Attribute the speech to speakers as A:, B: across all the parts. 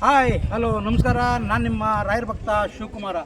A: Hi hello ನಮಸ್ಕಾರ. ನಾನು ನಿಮ್ಮ ರಾಯರ್ ಭಕ್ತ Shivakumara.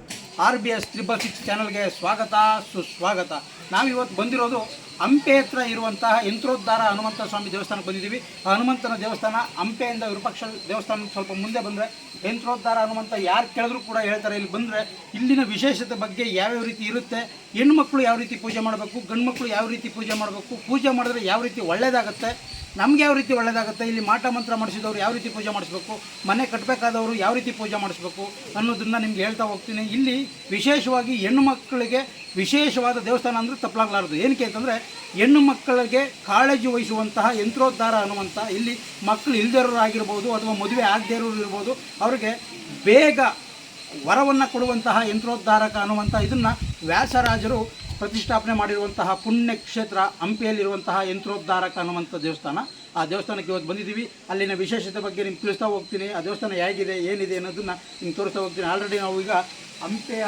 A: R B S triple six ಚಾನಲ್ಗೆ ಸ್ವಾಗತ, ಸುಸ್ವಾಗತ. ನಾವಿವತ್ತು ಬಂದಿರೋದು ಹಂಪೆ ಹತ್ರ ಇರುವಂತಹ ಯಂತ್ರೋದ್ಧಾರ ಹನುಮಂತ ಸ್ವಾಮಿ ದೇವಸ್ಥಾನಕ್ಕೆ ಬಂದಿದ್ದೀವಿ. ಆ ಹನುಮಂತನ ದೇವಸ್ಥಾನ ಹಂಪೆಯಿಂದ ವಿರೂಪಾಕ್ಷ ದೇವಸ್ಥಾನ ಸ್ವಲ್ಪ ಮುಂದೆ ಬಂದರೆ ಯಂತ್ರೋದ್ಧಾರ ಹನುಮಂತ ಯಾರು ಕೇಳಿದ್ರು ಕೂಡ ಹೇಳ್ತಾರೆ, ಇಲ್ಲಿ ಬಂದರೆ ಇಲ್ಲಿನ ವಿಶೇಷತೆ ಬಗ್ಗೆ ಯಾವ್ಯಾವ ರೀತಿ ಇರುತ್ತೆ ಹೆಣ್ಮಕ್ಳು ಯಾವ ರೀತಿ ಪೂಜೆ ಮಾಡಬೇಕು, ಗಂಡು ಮಕ್ಕಳು ಯಾವ ರೀತಿ ಪೂಜೆ ಮಾಡಬೇಕು, ಪೂಜೆ ಮಾಡಿದ್ರೆ ಯಾವ ರೀತಿ ಒಳ್ಳೆಯದಾಗುತ್ತೆ ನಮ್ಗೆ ಯಾವ ರೀತಿ ಒಳ್ಳೆಯದಾಗುತ್ತೆ ಇಲ್ಲಿ ಮಾಟ ಮಂತ್ರ ಮಾಡಿಸಿದವರು ಯಾವ ರೀತಿ ಪೂಜೆ ಮಾಡಿಸ್ಬೇಕು? ಮನೆ ಕಟ್ಟಬೇಕಾದವರು ಯಾವ ರೀತಿ ಪೂಜೆ ಮಾಡಿಸ್ಬೇಕು ಅನ್ನೋದನ್ನು ನಿಮ್ಗೆ ಹೇಳ್ತಾ ಹೋಗ್ತೀನಿ. ಇಲ್ಲಿ ವಿಶೇಷವಾಗಿ ಹೆಣ್ಣು ಮಕ್ಕಳಿಗೆ ವಿಶೇಷವಾದ ದೇವಸ್ಥಾನ ಅಂದರೆ ತಪ್ಪಲಾಗಲಾರದು ಏನಕ್ಕೆ ಅಂತಂದರೆ ಹೆಣ್ಣು ಮಕ್ಕಳಿಗೆ ಕಾಳಜಿ ವಹಿಸುವಂತಹ ಯಂತ್ರೋದ್ಧಾರ ಅನ್ನುವಂಥ ಇಲ್ಲಿ ಮಕ್ಕಳು ಇಲ್ದಿರೋರು ಆಗಿರ್ಬೋದು ಅಥವಾ ಮದುವೆ ಆಗದೇ ಇರೋರು ಇರ್ಬೋದು, ಅವರಿಗೆ ಬೇಗ ವರವನ್ನು ಕೊಡುವಂತಹ ಯಂತ್ರೋದ್ಧಾರಕ ಅನ್ನುವಂಥ ಇದನ್ನು ವ್ಯಾಸರಾಜರು ಪ್ರತಿಷ್ಠಾಪನೆ ಮಾಡಿರುವಂತಹ ಪುಣ್ಯ ಕ್ಷೇತ್ರ ಹಂಪಿಯಲ್ಲಿರುವಂತಹ ಯಂತ್ರೋದ್ಧಾರಕ ಅನ್ನುವಂಥ ದೇವಸ್ಥಾನ. ಆ ದೇವಸ್ಥಾನಕ್ಕೆ ಇವತ್ತು ಬಂದಿದ್ದೀವಿ. ಅಲ್ಲಿನ ವಿಶೇಷತೆ ಬಗ್ಗೆ ನಿಮ್ಗೆ ತಿಳಿಸ್ತಾ ಹೋಗ್ತೀನಿ. ಆ ದೇವಸ್ಥಾನ ಹೇಗಿದೆ, ಏನಿದೆ ಅನ್ನೋದನ್ನು ನಿಮ್ಗೆ ತೋರಿಸ್ತಾ ಹೋಗ್ತೀನಿ. ಆಲ್ರೆಡಿ ನಾವು ಈಗ ಹಂಪೆಯ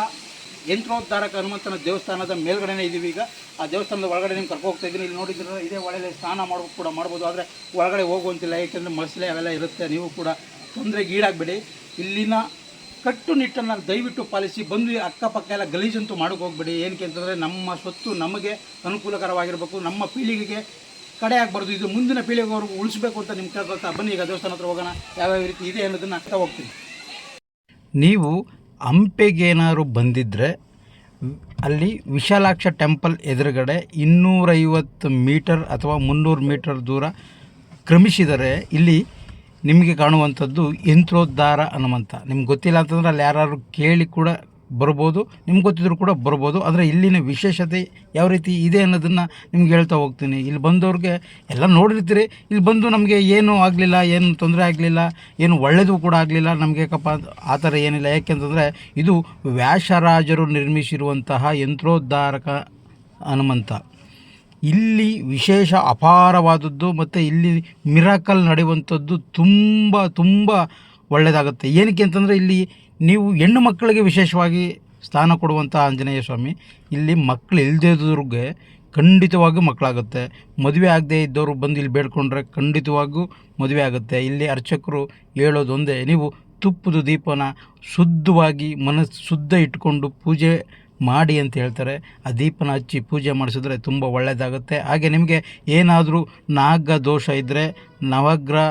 A: ಯಂತ್ರೋದ್ಧಾರಕ ಹನುಮಂತನ ದೇವಸ್ಥಾನದ ಮೇಲ್ಗಡೆನೇ ಇದ್ದೀವಿ ಈಗ. ಆ ದೇವಸ್ಥಾನದ ಒಳಗಡೆ ನಿಮ್ಗೆ ಕರ್ಕೊ ಹೋಗ್ತಾ ಇದ್ದೀನಿ. ಇಲ್ಲಿ ನೋಡಿದ್ರೆ ಇದೇ ಒಳ್ಳೆ ಸ್ನಾನ ಮಾಡೋಕೆ ಕೂಡ ಮಾಡ್ಬೋದು. ಆದರೆ ಒಳಗಡೆ ಹೋಗುವಂತಿಲ್ಲ. ಏಕೆಂದರೆ ಮಸಲೆ ಅವೆಲ್ಲ ಇರುತ್ತೆ. ನೀವು ಕೂಡ ತೊಂದರೆಗೀಡಾಗಬೇಡಿ ಇಲ್ಲಿನ ಕಟ್ಟುನಿಟ್ಟನ್ನು ದಯವಿಟ್ಟು ಪಾಲಿಸಿ, ಬಂದು ಅಕ್ಕಪಕ್ಕ ಎಲ್ಲ ಗಲೀಜಂತೂ ಮಾಡೋಕೆ ಹೋಗ್ಬೇಡಿ. ಏನಕ್ಕೆ ಅಂತಂದರೆ ನಮ್ಮ ಸ್ವತ್ತು ನಮಗೆ ಅನುಕೂಲಕರವಾಗಿರಬೇಕು. ನಮ್ಮ ಪೀಳಿಗೆಗೆ ಕಡೆ ಆಗಬಾರ್ದು. ಇದು ಮುಂದಿನ ಪೀಳಿಗೆವರೆಗೂ ಉಳಿಸ್ಬೇಕು ಅಂತ ನಿಮ್ಮ ಕೇಳ್ಕೊಳ್ತಾ ಬನ್ನಿ. ಈಗ ದೇವಸ್ಥಾನ ಹತ್ರ ಹೋಗೋಣ. ಯಾವ್ಯಾವ ರೀತಿ ಇದೆ ಅನ್ನೋದನ್ನು ಅರ್ಥ ಹೋಗ್ತೀನಿ.
B: ನೀವು ಹಂಪೆಗೇನಾದ್ರು ಬಂದಿದ್ದರೆ ಅಲ್ಲಿ ವಿಶಾಲಾಕ್ಷ ಟೆಂಪಲ್ ಎದುರುಗಡೆ ಇನ್ನೂರೈವತ್ತು ಮೀಟರ್ ಅಥವಾ ಮುನ್ನೂರು ಮೀಟರ್ ದೂರ ಕ್ರಮಿಸಿದರೆ ಇಲ್ಲಿ ನಿಮಗೆ ಕಾಣುವಂಥದ್ದು ಯಂತ್ರೋದ್ಧಾರ ಅನ್ನುವಂಥ ನಿಮ್ಗೆ ಗೊತ್ತಿಲ್ಲ ಅಂತಂದ್ರೆ ಅಲ್ಲಿ ಯಾರು ಕೇಳಿ ಕೂಡ ಬರ್ಬೋದು, ನಿಮ್ಗೆ ಗೊತ್ತಿದ್ರು ಕೂಡ ಬರ್ಬೋದು, ಆದರೆ ಇಲ್ಲಿನ ವಿಶೇಷತೆ ಯಾವ ರೀತಿ ಇದೆ ಅನ್ನೋದನ್ನು ನಿಮ್ಗೆ ಹೇಳ್ತಾ ಹೋಗ್ತೀನಿ. ಇಲ್ಲಿ ಬಂದವ್ರಿಗೆ ಎಲ್ಲ ನೋಡಿರ್ತೀರಿ, ಇಲ್ಲಿ ಬಂದು ನಮಗೆ ಏನೂ ಆಗಲಿಲ್ಲ, ಏನು ತೊಂದರೆ ಆಗಲಿಲ್ಲ, ಏನು ಒಳ್ಳೆಯದು ಕೂಡ ಆಗಲಿಲ್ಲ ನಮಗೆ ಕಪ್ಪ ಆ ಥರ ಏನಿಲ್ಲ. ಯಾಕೆಂತಂದರೆ ಇದು ವ್ಯಾಸರಾಜರು ನಿರ್ಮಿಸಿರುವಂತಹ ಯಂತ್ರೋದ್ಧಾರಕ ಹನುಮಂತ. ಇಲ್ಲಿ ವಿಶೇಷ ಅಪಾರವಾದದ್ದು ಮತ್ತು ಇಲ್ಲಿ ಮಿರಾಕಲ್ ನಡೆಯುವಂಥದ್ದು ತುಂಬ ತುಂಬ ಒಳ್ಳೆಯದಾಗುತ್ತೆ. ಏನಕ್ಕೆ ಅಂತಂದರೆ ಇಲ್ಲಿ ನೀವು ಹೆಣ್ಣು ಮಕ್ಕಳಿಗೆ ವಿಶೇಷವಾಗಿ ಸ್ಥಾನ ಕೊಡುವಂಥ ಆಂಜನೇಯ ಸ್ವಾಮಿ, ಇಲ್ಲಿ ಮಕ್ಕಳು ಇಲ್ಲದೇ ಖಂಡಿತವಾಗಿಯೂ ಮಕ್ಕಳಾಗುತ್ತೆ. ಮದುವೆ ಆಗದೇ ಇದ್ದವರು ಬಂದು ಇಲ್ಲಿ ಬೇಡ್ಕೊಂಡ್ರೆ ಖಂಡಿತವಾಗೂ ಮದುವೆ ಆಗುತ್ತೆ. ಇಲ್ಲಿ ಅರ್ಚಕರು ಹೇಳೋದೊಂದೇ, ನೀವು ತುಪ್ಪದ ದೀಪನ ಶುದ್ಧವಾಗಿ ಮನಸ್ಸು ಶುದ್ಧ ಇಟ್ಕೊಂಡು ಪೂಜೆ ಮಾಡಿ ಅಂತ ಹೇಳ್ತಾರೆ. ಆ ದೀಪನ ಹಚ್ಚಿ ಪೂಜೆ ಮಾಡಿಸಿದ್ರೆ ತುಂಬ ಒಳ್ಳೆಯದಾಗುತ್ತೆ ಹಾಗೆ ನಿಮಗೆ ಏನಾದರೂ ನಾಗ ದೋಷ ಇದ್ದರೆ ನವಗ್ರಹ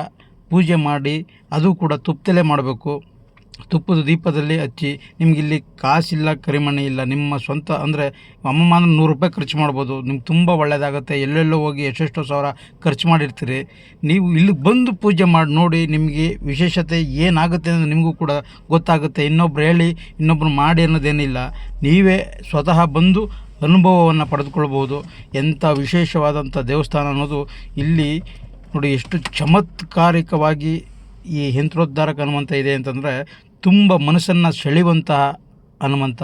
B: ಪೂಜೆ ಮಾಡಿ, ಅದು ಕೂಡ ತುಪ್ಪದಲ್ಲೇ ಮಾಡಬೇಕು. ತುಪ್ಪದ ದೀಪದಲ್ಲಿ ಹಚ್ಚಿ ನಿಮ್ಗೆ ಇಲ್ಲಿ ಕಾಸಿಲ್ಲ, ಕರಿಮಣೆ ಇಲ್ಲ, ನಿಮ್ಮ ಸ್ವಂತ ಅಂದರೆ ಅಮ್ಮಮ್ಮ ಅಂದ್ರೆ ನೂರು ರೂಪಾಯಿ ಖರ್ಚು ಮಾಡ್ಬೋದು. ನಿಮ್ಗೆ ತುಂಬ ಒಳ್ಳೆಯದಾಗುತ್ತೆ ಎಲ್ಲೆಲ್ಲೋ ಹೋಗಿ ಎಷ್ಟೆಷ್ಟೋ ಸಾವಿರ ಖರ್ಚು ಮಾಡಿರ್ತೀರಿ. ನೀವು ಇಲ್ಲಿ ಬಂದು ಪೂಜೆ ಮಾಡಿ ನೋಡಿ ನಿಮಗೆ ವಿಶೇಷತೆ ಏನಾಗುತ್ತೆ ಅನ್ನೋದು ನಿಮಗೂ ಕೂಡ ಗೊತ್ತಾಗುತ್ತೆ. ಇನ್ನೊಬ್ರು ಹೇಳಿ, ಇನ್ನೊಬ್ರು ಮಾಡಿ ಅನ್ನೋದೇನಿಲ್ಲ. ನೀವೇ ಸ್ವತಃ ಬಂದು ಅನುಭವವನ್ನು ಪಡೆದುಕೊಳ್ಬೋದು. ಎಂಥ ವಿಶೇಷವಾದಂಥ ದೇವಸ್ಥಾನ ಅನ್ನೋದು ಇಲ್ಲಿ ನೋಡಿ ಎಷ್ಟು ಚಮತ್ಕಾರಿಕವಾಗಿ ಈ ಯಂತ್ರೋದ್ಧಾರಕ ಹನುಮಂತ ಇದೆ ಅಂತಂದರೆ ತುಂಬ ಮನಸ್ಸನ್ನು ಸೆಳೆಯುವಂತಹ ಹನುಮಂತ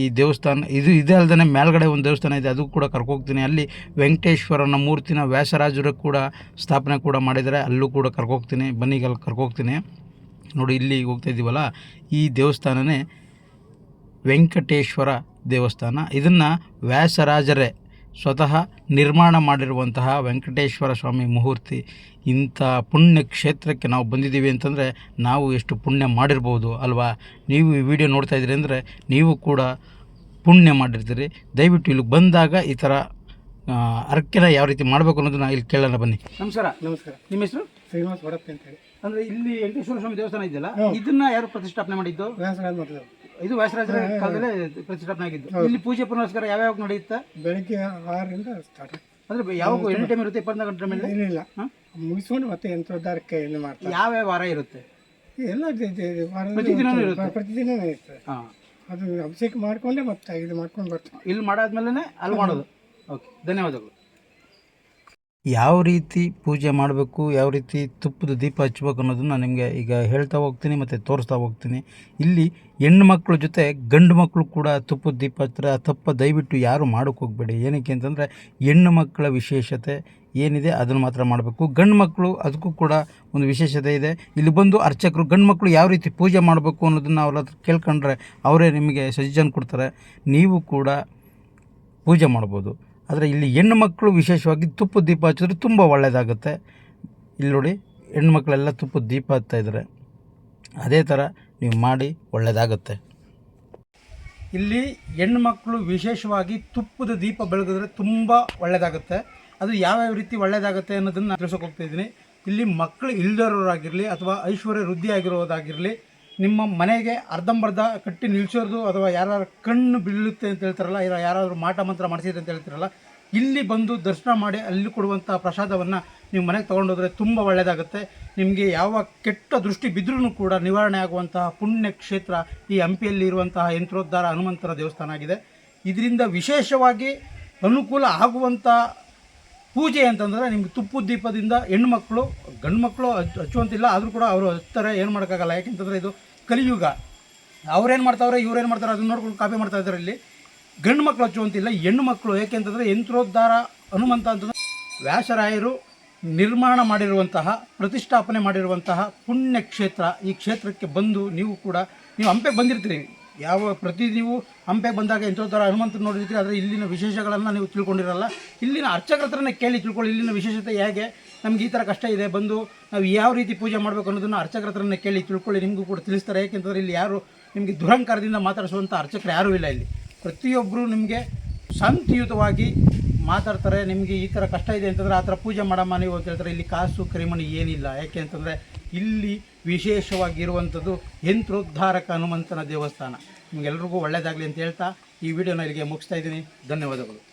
B: ಈ ದೇವಸ್ಥಾನ. ಇದು ಇದೇ ಅಲ್ಲದೆ ಮೇಲ್ಗಡೆ ಒಂದು ದೇವಸ್ಥಾನ ಇದೆ, ಅದು ಕೂಡ ಕರ್ಕೋಗ್ತೀನಿ ಅಲ್ಲಿ ವೆಂಕಟೇಶ್ವರನ ಮೂರ್ತಿನ ವ್ಯಾಸರಾಜರು ಕೂಡ ಸ್ಥಾಪನೆ ಕೂಡ ಮಾಡಿದ್ದಾರೆ, ಅಲ್ಲೂ ಕೂಡ ಕರ್ಕೋಗ್ತೀನಿ ಬನ್ನಿಗಲ್ಲಿ ಕರ್ಕೋಗ್ತೀನಿ ನೋಡಿ, ಇಲ್ಲಿ ಹೋಗ್ತಾ ಇದ್ದೀವಲ್ಲ, ಈ ದೇವಸ್ಥಾನನೇ ವೆಂಕಟೇಶ್ವರ ದೇವಸ್ಥಾನ. ಇದನ್ನು ವ್ಯಾಸರಾಜರೇ ಸ್ವತಃ ನಿರ್ಮಾಣ ಮಾಡಿರುವಂತಹ ವೆಂಕಟೇಶ್ವರ ಸ್ವಾಮಿ ಮುಹೂರ್ತಿ ಇಂಥ ಪುಣ್ಯ ಕ್ಷೇತ್ರಕ್ಕೆ ನಾವು ಬಂದಿದ್ದೀವಿ ಅಂತಂದರೆ ನಾವು ಎಷ್ಟು ಪುಣ್ಯ ಮಾಡಿರ್ಬೋದು ಅಲ್ವಾ? ನೀವು ಈ ವಿಡಿಯೋ ನೋಡ್ತಾ ಇದ್ದೀರಿ ಅಂದರೆ ನೀವು ಕೂಡ ಪುಣ್ಯ ಮಾಡಿರ್ತೀರಿ. ದಯವಿಟ್ಟು ಇಲ್ಲಿಗೆ ಬಂದಾಗ ಈ ಥರ ಅರ್ಕೆನ ಯಾವ ರೀತಿ ಮಾಡಬೇಕು ಅನ್ನೋದನ್ನ ಇಲ್ಲಿ ಕೇಳೋಣ ಬನ್ನಿ.
A: ನಮಸ್ಕಾರ.
C: ನಮಸ್ಕಾರ.
A: ನಿಮ್ಮ ಹೆಸರು?
C: ಶ್ರೀನಿವಾಸ ವಡಪ್ಪಿ ಅಂತ ಹೇಳಿ.
A: ಅಂದರೆ ಇಲ್ಲಿ ವೆಂಕಟೇಶ್ವರ ಸ್ವಾಮಿ ದೇವಸ್ಥಾನ ಇದೆಯಲ್ಲ ಇದನ್ನ ಯಾರು ಪ್ರತಿಷ್ಠಾಪನೆ ಮಾಡಿದ್ದು?
C: ವ್ಯಾಸರಾಜ
A: ಇದು ವ್ಯಾಸರಾಜರ ಕಾಲದಲ್ಲಿ ಪ್ರತಿಷ್ಠಾಪನೆ ಆಗಿದ್ದು. ಇಲ್ಲಿ ಪೂಜೆ ಪುನಸ್ಕಾರ ಯಾವ ಯಾವಾಗ ನಡೆಯುತ್ತೆ?
C: ಬೆಳಿಗ್ಗೆ ಆರರಿಂದ ಸ್ಟಾರ್ಟ್
A: ಅಂದ್ರೆ ಯಾವಾಗ ಎನಿ ಟೈಮ್ ಇರುತ್ತೆ ಇಪ್ಪತ್ನಾಲ್ಕು ಗಂಟೆ ಮೇಲೆ?
C: ಏನಿಲ್ಲ? ಮುಗಿಸ್ಕೊಂಡು ಮತ್ತೆ ಯಂತ್ರೋದ್ಧಾರಕ್ಕೆ ಏನು ಮಾಡ್ತಾರೆ?
A: ಯಾವ ಯಾವ ವಾರ ಇರುತ್ತೆ?
C: ಎಲ್ಲ
A: ಪ್ರತಿದಿನ
C: ಪ್ರತಿದಿನ
A: ಇರುತ್ತೆ?
C: ಅದು ಅಭಿಷೇಕ ಮಾಡ್ಕೊಂಡೆ ಮತ್ತೆ ಇದು ಮಾಡ್ಕೊಂಡು ಬರ್ತಾರೆ.
A: ಇಲ್ಲಿ ಮಾಡಾದ್ಮೇಲೆ ಅಲ್ಲಿ ಮಾಡೋದು. ಓಕೆ ಧನ್ಯವಾದಗಳು.
B: ಯಾವ ರೀತಿ ಪೂಜೆ ಮಾಡಬೇಕು, ಯಾವ ರೀತಿ ತುಪ್ಪದ ದೀಪ ಹಚ್ಬೇಕು ಅನ್ನೋದನ್ನು ನಿಮಗೆ ಈಗ ಹೇಳ್ತಾ ಹೋಗ್ತೀನಿ ಮತ್ತು ತೋರಿಸ್ತಾ ಹೋಗ್ತೀನಿ. ಇಲ್ಲಿ ಹೆಣ್ಣು ಮಕ್ಕಳ ಜೊತೆ ಗಂಡು ಮಕ್ಕಳು ಕೂಡ ತುಪ್ಪದ ದೀಪ ಹತ್ರ ತಪ್ಪ ದಯವಿಟ್ಟು ಯಾರು ಮಾಡೋಕೆ ಹೋಗಬೇಡಿ. ಏನಕ್ಕೆ ಅಂತಂದರೆ ಹೆಣ್ಣು ಮಕ್ಕಳ ವಿಶೇಷತೆ ಏನಿದೆ ಅದನ್ನು ಮಾತ್ರ ಮಾಡಬೇಕು. ಗಂಡು ಮಕ್ಕಳು ಅದಕ್ಕೂ ಕೂಡ ಒಂದು ವಿಶೇಷತೆ ಇದೆ. ಇಲ್ಲಿ ಬಂದು ಅರ್ಚಕರು ಗಂಡು ಮಕ್ಕಳು ಯಾವ ರೀತಿ ಪೂಜೆ ಮಾಡಬೇಕು ಅನ್ನೋದನ್ನು ಅವ್ರ ಹತ್ರ ಕೇಳ್ಕೊಂಡ್ರೆ ಅವರೇ ನಿಮಗೆ ಸಜೆಷನ್ ಕೊಡ್ತಾರೆ. ನೀವು ಕೂಡ ಪೂಜೆ ಮಾಡ್ಬೋದು. ಆದರೆ ಇಲ್ಲಿ ಹೆಣ್ಣು ಮಕ್ಕಳು ವಿಶೇಷವಾಗಿ ತುಪ್ಪದ ದೀಪ ಹಚ್ಚಿದ್ರೆ ತುಂಬ ಒಳ್ಳೆಯದಾಗುತ್ತೆ ಇಲ್ಲಿ ನೋಡಿ, ಹೆಣ್ಣು ಮಕ್ಕಳೆಲ್ಲ ತುಪ್ಪದ ದೀಪ ಹಚ್ತಾ ಇದ್ದಾರೆ
D: ಅದೇ ಥರ ನೀವು ಮಾಡಿ ಒಳ್ಳೆಯದಾಗುತ್ತೆ
B: ಇಲ್ಲಿ ಹೆಣ್ಣು ಹೆಣ್ಮಕ್ಳು ವಿಶೇಷವಾಗಿ ತುಪ್ಪದ ದೀಪ ಬೆಳಗಿದ್ರೆ ತುಂಬ ಒಳ್ಳೆಯದಾಗುತ್ತೆ ಅದು ಯಾವ್ಯಾವ ರೀತಿ ಒಳ್ಳೆಯದಾಗುತ್ತೆ ಅನ್ನೋದನ್ನು ನಾನು ತಿಳಿಸೋಕೆ ಹೋಗ್ತಾ ಇದ್ದೀನಿ. ಇಲ್ಲಿ ಮಕ್ಕಳು ಇಲ್ದಿರೋರಾಗಿರಲಿ ಅಥವಾ ಐಶ್ವರ್ಯ ವೃದ್ಧಿ ಆಗಿರೋದಾಗಿರಲಿ ನಿಮ್ಮ ಮನೆಗೆ ಅರ್ಧಂಬರ್ಧ ಕಟ್ಟಿ ನಿಲ್ಸೋದು ಅಥವಾ ಯಾರು ಕಣ್ಣು ಬೀಳುತ್ತೆ ಅಂತ ಹೇಳ್ತಾರಲ್ಲ, ಇಲ್ಲ ಯಾರಾದರೂ ಮಾಟ ಮಂತ್ರ ಮಾಡಿಸಿದ್ರೆ ಅಂತ ಹೇಳ್ತಾರಲ್ಲ, ಇಲ್ಲಿ ಬಂದು ದರ್ಶನ ಮಾಡಿ ಅಲ್ಲಿ ಕೊಡುವಂಥ ಪ್ರಸಾದವನ್ನು ನೀವು ಮನೆಗೆ ತೊಗೊಂಡೋದ್ರೆ ತುಂಬ ಒಳ್ಳೆಯದಾಗುತ್ತೆ ನಿಮಗೆ ಯಾವ ಕೆಟ್ಟ ದೃಷ್ಟಿ ಬಿದ್ದರೂ ಕೂಡ ನಿವಾರಣೆ ಆಗುವಂತಹ ಪುಣ್ಯ ಕ್ಷೇತ್ರ ಈ ಹಂಪಿಯಲ್ಲಿ ಇರುವಂತಹ ಯಂತ್ರೋದ್ಧಾರ ಹನುಮಂತರ ದೇವಸ್ಥಾನ ಆಗಿದೆ. ಇದರಿಂದ ವಿಶೇಷವಾಗಿ ಅನುಕೂಲ ಆಗುವಂಥ ಪೂಜೆ ಅಂತಂದರೆ ನಿಮ್ಗೆ ತುಪ್ಪದ ದೀಪದಿಂದ ಹೆಣ್ಮಕ್ಳು ಗಂಡು ಮಕ್ಕಳು ಹಚ್ಚುವಂತಿಲ್ಲ ಆದರೂ ಕೂಡ ಅವರು ಹಚ್ತಾರೆ. ಏನು ಮಾಡೋಕ್ಕಾಗಲ್ಲ. ಯಾಕೆಂತಂದರೆ ಇದು ಕಲಿಯುಗ. ಅವ್ರೇನು ಮಾಡ್ತಾವ್ರೆ, ಇವ್ರೇನು ಮಾಡ್ತಾರೆ ಅದನ್ನ ನೋಡ್ಕೊಂಡು ಕಾಪಿ ಮಾಡ್ತಾ ಇದ್ದಾರೆ ಇಲ್ಲಿ ಗಂಡು ಮಕ್ಕಳು ಹಚ್ಚುವಂತಿಲ್ಲ ಹೆಣ್ಣು ಮಕ್ಕಳು ಏಕೆಂತಂದರೆ ಯಂತ್ರೋದ್ಧಾರ ಹನುಮಂತ ಅಂತಂದ್ರೆ ವ್ಯಾಸರಾಯರು ನಿರ್ಮಾಣ ಮಾಡಿರುವಂತಹ, ಪ್ರತಿಷ್ಠಾಪನೆ ಮಾಡಿರುವಂತಹ ಪುಣ್ಯ ಕ್ಷೇತ್ರ ಈ ಕ್ಷೇತ್ರಕ್ಕೆ ಬಂದು ನೀವು ಕೂಡ, ನೀವು ಹಂಪೆಗೆ ಬಂದಿರ್ತೀರಿ. ಯಾವ ಪ್ರತಿ ನೀವು ಹಂಪೆಗೆ ಬಂದಾಗ ಯಂತ್ರೋದ್ಧಾರ ಹನುಮಂತ ನೋಡಿದ್ರಿ ಆದರೆ ಇಲ್ಲಿನ ವಿಶೇಷಗಳನ್ನು ನೀವು ತಿಳ್ಕೊಂಡಿರಲ್ಲ. ಇಲ್ಲಿನ ಅರ್ಚಕರ ಕೇಳಿ ತಿಳ್ಕೊಳ್ಳಿ, ಇಲ್ಲಿನ ವಿಶೇಷತೆ ಹೇಗೆ, ನಮ್ಗೆ ಈ ಥರ ಕಷ್ಟ ಇದೆ, ಬಂದು ನಾವು ಯಾವ ರೀತಿ ಪೂಜೆ ಮಾಡಬೇಕು ಅನ್ನೋದನ್ನು ಅರ್ಚಕರ ಕೇಳಿ ತಿಳ್ಕೊಳ್ಳಿ, ನಿಮಗೂ ಕೂಡ ತಿಳಿಸ್ತಾರೆ ಏಕೆಂತಂದರೆ ಇಲ್ಲಿ ಯಾರು ನಿಮಗೆ ದುರಹಂಕಾರದಿಂದ ಮಾತಾಡಿಸುವಂಥ ಅರ್ಚಕರು ಯಾರೂ ಇಲ್ಲ ಇಲ್ಲಿ. ಪ್ರತಿಯೊಬ್ಬರು ನಿಮಗೆ ಶಾಂತಿಯುತವಾಗಿ ಮಾತಾಡ್ತಾರೆ, ನಿಮಗೆ ಈ ಥರ ಕಷ್ಟ ಇದೆ ಅಂತಂದರೆ ಆ ಥರ ಪೂಜೆ ಮಾಡಮ್ಮ ನೀವು ಅಂತ ಹೇಳ್ತಾರೆ, ಇಲ್ಲಿ ಕಾಸು, ಕರಿಮಣಿ ಏನಿಲ್ಲ. ಯಾಕೆ ಅಂತಂದರೆ ಇಲ್ಲಿ ವಿಶೇಷವಾಗಿರುವಂಥದ್ದು ಯಂತ್ರೋದ್ಧಾರಕ ಹನುಮಂತನ ದೇವಸ್ಥಾನ. ನಿಮಗೆಲ್ರಿಗೂ ಒಳ್ಳೆಯದಾಗಲಿ ಅಂತ ಹೇಳ್ತಾ ಈ ವಿಡಿಯೋನ ಇಲ್ಲಿಗೆ ಮುಗಿಸ್ತಾ ಇದ್ದೀನಿ. ಧನ್ಯವಾದಗಳು.